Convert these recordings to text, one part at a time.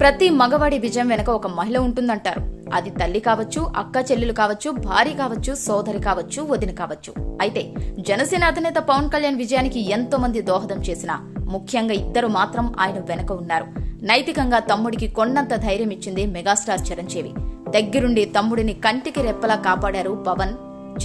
ప్రతి మగవాడి విజయం వెనక ఒక మహిళ ఉంటుందంటారు. అది తల్లి కావచ్చు అక్క చెల్లెలు కావచ్చు భార్య కావచ్చు సోదరి కావచ్చు వదిన కావచ్చు. అయితే జనసేన అధినేత పవన్ కళ్యాణ్ విజయానికి ఎంతో మంది దోహదం చేసినా ముఖ్యంగా ఇద్దరు మాత్రం ఆయన వెనక ఉన్నారు. నైతికంగా తమ్ముడికి కొండంత ధైర్యం ఇచ్చింది మెగాస్టార్ చిరంజీవి. దగ్గరుండి తమ్ముడిని కంటికి రెప్పలా కాపాడారు పవన్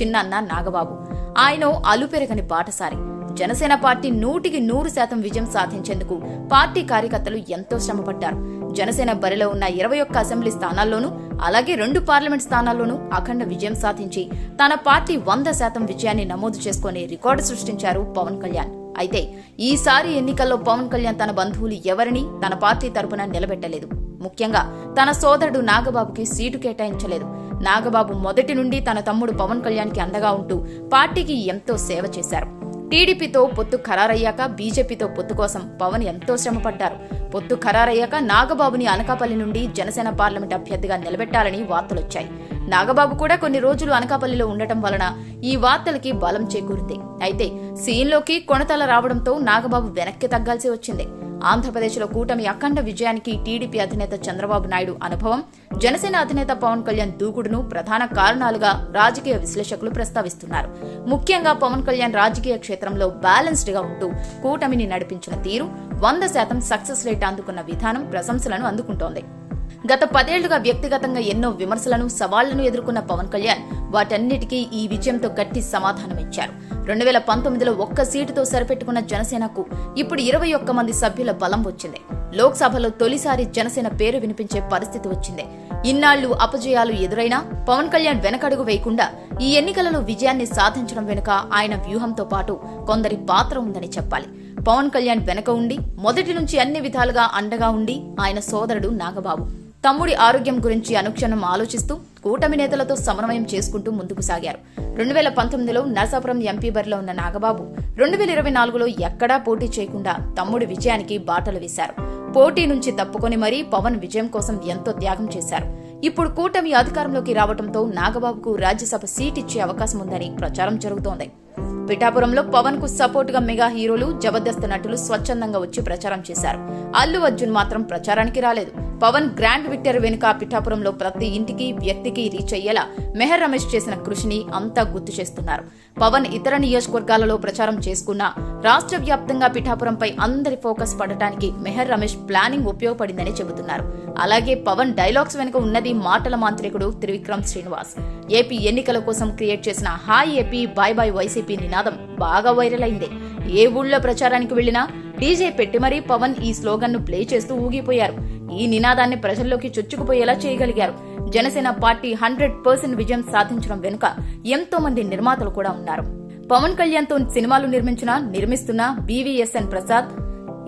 చిన్నన్న నాగబాబు. ఆయన అలుపెరగని బాటసారి జనసేన పార్టీ నూటికి నూరు శాతం విజయం సాధించేందుకు పార్టీ కార్యకర్తలు ఎంతో శ్రమపడ్డారు. జనసేన బరిలో ఉన్న ఇరవై ఒక్క అసెంబ్లీ స్థానాల్లోనూ అలాగే రెండు పార్లమెంట్ స్థానాల్లోనూ అఖండ విజయం సాధించి తన పార్టీ వంద శాతం విజయాన్ని నమోదు చేసుకుని రికార్డు సృష్టించారు పవన్ కళ్యాణ్. అయితే ఈసారి ఎన్నికల్లో పవన్ కళ్యాణ్ తన బంధువులు ఎవరిని తన పార్టీ తరపున నిలబెట్టలేదు. ముఖ్యంగా తన సోదరుడు నాగబాబుకి సీటు కేటాయించలేదు. నాగబాబు మొదటి నుండి తన తమ్ముడు పవన్ కళ్యాణ్కి అండగా ఉంటూ పార్టీకి ఎంతో సేవ చేశారు. టీడీపీతో పొత్తు ఖరారయ్యాక బీజేపీతో పొత్తు కోసం పవన్ ఎంతో శ్రమపడ్డారు. పొత్తు ఖరారయ్యాక నాగబాబుని అనకాపల్లి నుండి జనసేన పార్లమెంట్ అభ్యర్థిగా నిలబెట్టాలని వార్తలొచ్చాయి. నాగబాబు కూడా కొన్ని రోజులు అనకాపల్లిలో ఉండటం వలన ఈ వార్తలకి బలం చేకూరింది. అయితే సీన్లోకి కొనతల రావడంతో నాగబాబు వెనక్కి తగ్గాల్సి వచ్చింది. ఆంధ్రప్రదేశ్లో కూటమి అఖండ విజయానికి టీడీపీ అధినేత చంద్రబాబు నాయుడు అనుభవం. జనసేన అధినేత పవన్ కళ్యాణ్ దూకుడును ప్రధాన కారణాలుగా రాజకీయ విశ్లేషకులు ప్రస్తావిస్తున్నారు. ముఖ్యంగా పవన్ కళ్యాణ్ రాజకీయ క్షేత్రంలో బ్యాలెన్స్డ్గా ఉంటూ కూటమిని నడిపించిన తీరు వంద శాతం సక్సెస్ రేట్ అందుకున్న విధానం ప్రశంసలను అందుకుంటోంది. గత పదేళ్ళుగా వ్యక్తిగతంగా ఎన్నో విమర్శలను సవాళ్ళను ఎదుర్కొన్న పవన్ కళ్యాణ్ వాటన్నిటికీ ఈ విజయంతో గట్టి సమాధానమిచ్చారు. రెండు వేల పంతొమ్మిదిలో ఒక్క సీటుతో సరిపెట్టుకున్న జనసేనకు ఇప్పుడు ఇరవై ఒక్క మంది సభ్యుల బలం వచ్చింది. లోక్సభలో తొలిసారి జనసేన పేరు వినిపించే పరిస్థితి వచ్చింది. ఇన్నాళ్ళు అపజయాలు ఎదురైనా పవన్ కళ్యాణ్ వెనకడుగు వేయకుండా ఈ ఎన్నికలలో విజయాన్ని సాధించడం వెనుక ఆయన వ్యూహంతో పాటు కొందరి పాత్ర ఉందని చెప్పాలి. పవన్ కళ్యాణ్ వెనక ఉండి మొదటి నుంచి అన్ని విధాలుగా అండగా ఉండి ఆయన సోదరుడు నాగబాబు. తమ్ముడి ఆరోగ్యం గురించి అనుక్షణం ఆలోచిస్తూ కూటమి నేతలతో సమన్వయం చేసుకుంటూ ముందుకు సాగారు. రెండు వేల పంతొమ్మిదిలో నరసాపురం ఎంపీ బరిలో ఉన్న నాగబాబు రెండు వేల ఇరవై నాలుగులో ఎక్కడా పోటీ చేయకుండా తమ్ముడి విజయానికి బాటలు వేశారు. పోటీ నుంచి తప్పుకొని మరీ పవన్ విజయం కోసం ఎంతో త్యాగం చేశారు. ఇప్పుడు కూటమి అధికారంలోకి రావడంతో నాగబాబుకు రాజ్యసభ సీట్ ఇచ్చే అవకాశం ఉందని ప్రచారం జరుగుతోంది. పిఠాపురంలో పవన్కు సపోర్ట్గా మెగా హీరోలు జబర్దస్త్ నటులు స్వచ్ఛందంగా వచ్చి ప్రచారం చేశారు. అల్లు అర్జున్ మాత్రం ప్రచారానికి రాలేదు. పవన్ గ్రాండ్ విక్టర్ వెనుక పిఠాపురంలో ప్రతి ఇంటికి వ్యక్తికి రీచ్ అయ్యేలా మెహర్ రమేష్ చేసిన కృషిని అంతా గుర్తు చేస్తున్నారు. పవన్ ఇతర నియోజకవర్గాలలో ప్రచారం చేసుకున్నా రాష్ట్ర వ్యాప్తంగా పిఠాపురంపై అందరి ఫోకస్ పడటానికి మెహర్ రమేష్ ప్లానింగ్ ఉపయోగపడిందని చెబుతున్నారు. అలాగే పవన్ డైలాగ్స్ వెనుక ఉన్నది మాటల మాంత్రికుడు త్రివిక్రమ్ శ్రీనివాస్. ఏపీ ఎన్నికల కోసం క్రియేట్ చేసిన hi AP bye bye YCP నినాదం బాగా వైరల్ అయింది. ఏ ఊళ్ళో ప్రచారానికి వెళ్ళినా డీజే పెట్టి మరీ పవన్ ఈ స్లోగన్ను ప్లే చేస్తూ ఊగిపోయారు. ఈ నినాదాన్ని ప్రజల్లోకి చొచ్చుకుపోయేలా చేయగలిగారు. జనసేన పార్టీ హండ్రెడ్ పర్సెంట్ విజయం సాధించడం వెనుక ఎంతో మంది నిర్మాతలు కూడా ఉన్నారు. పవన్ కళ్యాణ్తో సినిమాలు నిర్మించిన నిర్మిస్తున్న BVSN Prasad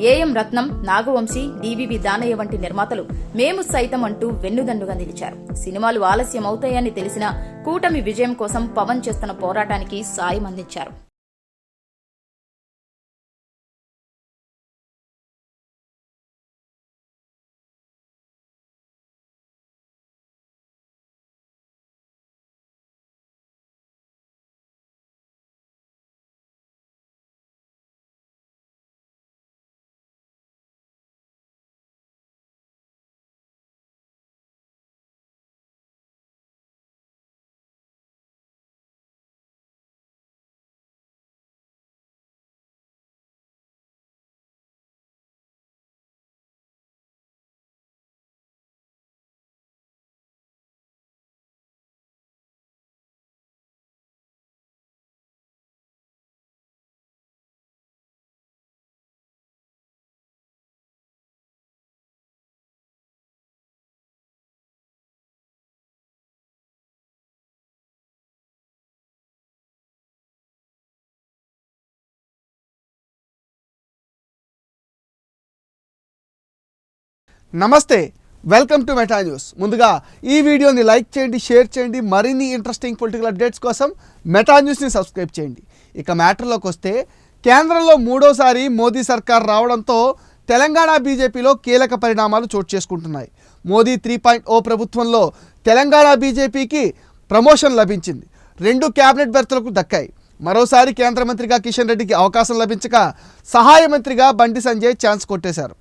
AM Ratnam Nagavamsi DVV Danayya వంటి నిర్మాతలు మేము సైతం అంటూ వెన్నుదన్నుగా నిలిచారు. సినిమాలు ఆలస్యం అవుతాయని తెలిసినా కూటమి విజయం కోసం పవన్ చేస్తున్న పోరాటానికి సాయం అందించారు. నమస్తే వెల్కమ్ టు మెటా న్యూస్. ముందుగా ఈ వీడియోని లైక్ చేయండి షేర్ చేయండి మరిన్ని ఇంట్రెస్టింగ్ పొలిటికల్ అప్డేట్స్ కోసం మెటా న్యూస్ని సబ్స్క్రైబ్ చేయండి. ఇక మ్యాటర్లోకి వస్తే కేంద్రంలో మూడోసారి మోదీ సర్కార్ రావడంతో తెలంగాణ బీజేపీలో కీలక పరిణామాలు చోటు చేసుకుంటున్నాయి. మోదీ త్రీ పాయింట్ ఓ ప్రభుత్వంలో తెలంగాణ బీజేపీకి ప్రమోషన్ లభించింది. రెండు క్యాబినెట్ బెర్తలకు దక్కాయి. మరోసారి కేంద్ర మంత్రిగా కిషన్ రెడ్డికి అవకాశం లభించక సహాయ మంత్రిగా బండి సంజయ్ ఛాన్స్ కొట్టేశారు.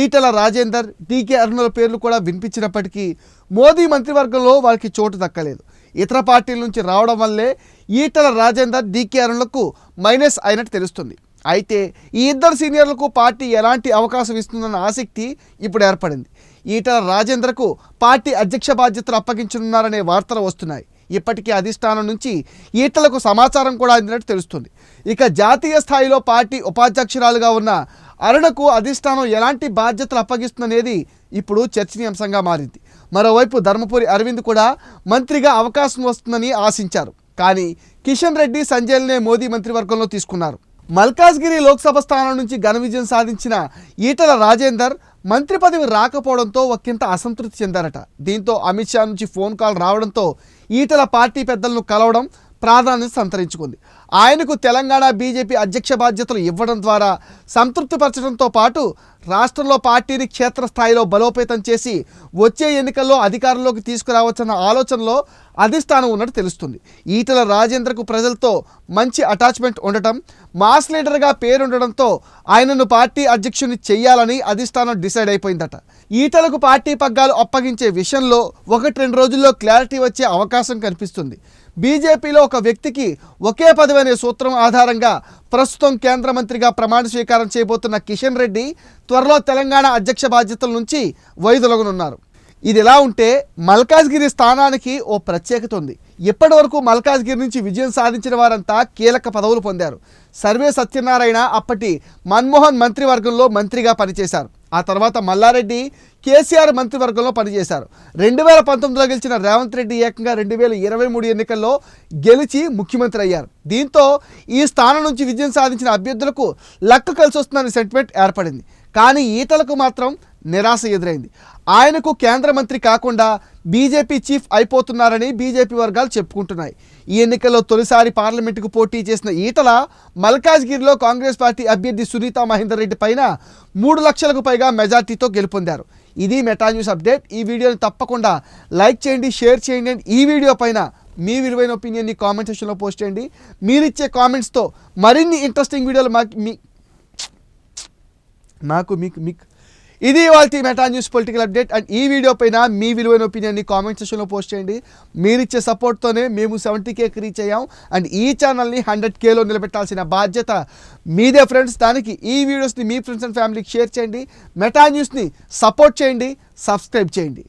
ఈటల రాజేందర్ డీకే అరుణుల పేర్లు కూడా వినిపించినప్పటికీ మోదీ మంత్రివర్గంలో వారికి చోటు దక్కలేదు. ఇతర పార్టీల నుంచి రావడం వల్లే ఈటల రాజేందర్ డీకే అరుణులకు మైనస్ అయినట్టు తెలుస్తుంది. అయితే ఈ ఇద్దరు సీనియర్లకు పార్టీ ఎలాంటి అవకాశం ఇస్తుందన్న ఆసక్తి ఇప్పుడు ఏర్పడింది. ఈటల రాజేంద్రకు పార్టీ అధ్యక్ష బాధ్యతలు అప్పగించనున్నారనే వార్తలు వస్తున్నాయి. ఇప్పటికీ అధిష్టానం నుంచి ఈటలకు సమాచారం కూడా అందినట్టు తెలుస్తుంది. ఇక జాతీయ స్థాయిలో పార్టీ ఉపాధ్యక్షురాలుగా ఉన్న అరుణకు అధిష్టానం ఎలాంటి బాధ్యతలు అప్పగిస్తుందనేది ఇప్పుడు చర్చనీయాంశంగా మారింది. మరోవైపు ధర్మపురి అరవింద్ కూడా మంత్రిగా అవకాశం వస్తుందని ఆశించారు. కానీ కిషన్ రెడ్డి సంజయ్నే మోదీ మంత్రివర్గంలో తీసుకున్నారు. మల్కాజ్గిరి లోక్సభ స్థానం నుంచి ఘన విజయం సాధించిన ఈటల రాజేందర్ మంత్రి పదవి రాకపోవడంతో ఒకంత అసంతృప్తి చెందారట. దీంతో అమిత్ షా నుంచి ఫోన్ కాల్ రావడంతో ఈటల పార్టీ పెద్దలను కలవడం ప్రాధాన్యత సంతరించుకుంది. ఆయనకు తెలంగాణ బీజేపీ అధ్యక్ష బాధ్యతలు ఇవ్వడం ద్వారా సంతృప్తిపరచడంతో పాటు రాష్ట్రంలో పార్టీని క్షేత్రస్థాయిలో బలోపేతం చేసి వచ్చే ఎన్నికల్లో అధికారంలోకి తీసుకురావచ్చన్న ఆలోచనలో అధిష్టానం ఉన్నట్టు తెలుస్తుంది. ఈటల రాజేంద్రకు ప్రజలతో మంచి అటాచ్మెంట్ ఉండటం మాస్ లీడర్గా పేరుండడంతో ఆయనను పార్టీ అధ్యక్షుని చేయాలని అధిష్టానం డిసైడ్ అయిపోయిందట. ఈటలకు పార్టీ పగ్గాలు అప్పగించే విషయంలో ఒకటి రెండు రోజుల్లో క్లారిటీ వచ్చే అవకాశం కనిపిస్తుంది. బీజేపీలో ఒక వ్యక్తికి ఒకే పదవి అనే సూత్రం ఆధారంగా ప్రస్తుతం కేంద్ర మంత్రిగా ప్రమాణ స్వీకారం చేయబోతున్న కిషన్ రెడ్డి త్వరలో తెలంగాణ అధ్యక్ష బాధ్యతల నుంచి వైదొలగనున్నారు. ఇది ఎలా ఉంటే మల్కాజ్గిరి స్థానానికి ఓ ప్రత్యేకత ఉంది. ఇప్పటి వరకు మల్కాజ్గిరి నుంచి విజయం సాధించిన వారంతా కీలక పదవులు పొందారు. సర్వే సత్యనారాయణ అప్పటి మన్మోహన్ మంత్రివర్గంలో మంత్రిగా పనిచేశారు. ఆ తర్వాత మల్లారెడ్డి కేసీఆర్ మంత్రివర్గంలో పనిచేశారు. రెండు వేల పంతొమ్మిదిలో గెలిచిన రేవంత్ రెడ్డి ఏకంగా రెండు వేల ఇరవై మూడు ఎన్నికల్లో గెలిచి ముఖ్యమంత్రి అయ్యారు. దీంతో ఈ స్థానం నుంచి విజయం సాధించిన అభ్యర్థులకు లక్క కలిసి వస్తుందనే సెంటిమెంట్ ఏర్పడింది. కానీ ఈటలకు మాత్రం నిరాశ ఎదురైంది. ఆయనకు కేంద్ర మంత్రి కాకుండా బీజేపీ చీఫ్ అయిపోతున్నారని బీజేపీ వర్గాలు చెప్పుకుంటున్నాయి. ఈ ఎన్నికల్లో తొలిసారి పార్లమెంటుకు పోటీ చేసిన ఈటల మల్కాజ్గిరిలో కాంగ్రెస్ పార్టీ అభ్యర్థి సునీత మహేందర్ రెడ్డి పైన మూడు లక్షలకు పైగా మెజార్టీతో గెలుపొందారు. ఇది మెటా న్యూస్ అప్డేట్. ఈ వీడియోని తప్పకుండా లైక్ చేయండి షేర్ చేయండి అండ్ ఈ వీడియో పైన మీ విలువైన ఒపీనియన్ని కామెంట్ సెక్షన్లో పోస్ట్ చేయండి. మీరిచ్చే కామెంట్స్తో మరిన్ని ఇంట్రెస్టింగ్ వీడియోలు మాకు మీ నాకు మీకు మీకు ఇది వాళ్ళ Meta news political update and ఈ వీడియో పైన మీ విలువైన ఒపీనియన్ని కామెంట్ సెక్షన్లో పోస్ట్ చేయండి. మీరిచ్చే సపోర్ట్తోనే మేము సెవెంటీ కేకి రీచ్ అయ్యాం. అండ్ ఈ ఛానల్ని హండ్రెడ్ కేలో నిలబెట్టాల్సిన బాధ్యత మీదే ఫ్రెండ్స్ దానికి ఈ వీడియోస్ని మీ ఫ్రెండ్స్ అండ్ ఫ్యామిలీకి షేర్ చేయండి. మెటా న్యూస్ని సపోర్ట్ చేయండి. సబ్స్క్రైబ్ చేయండి.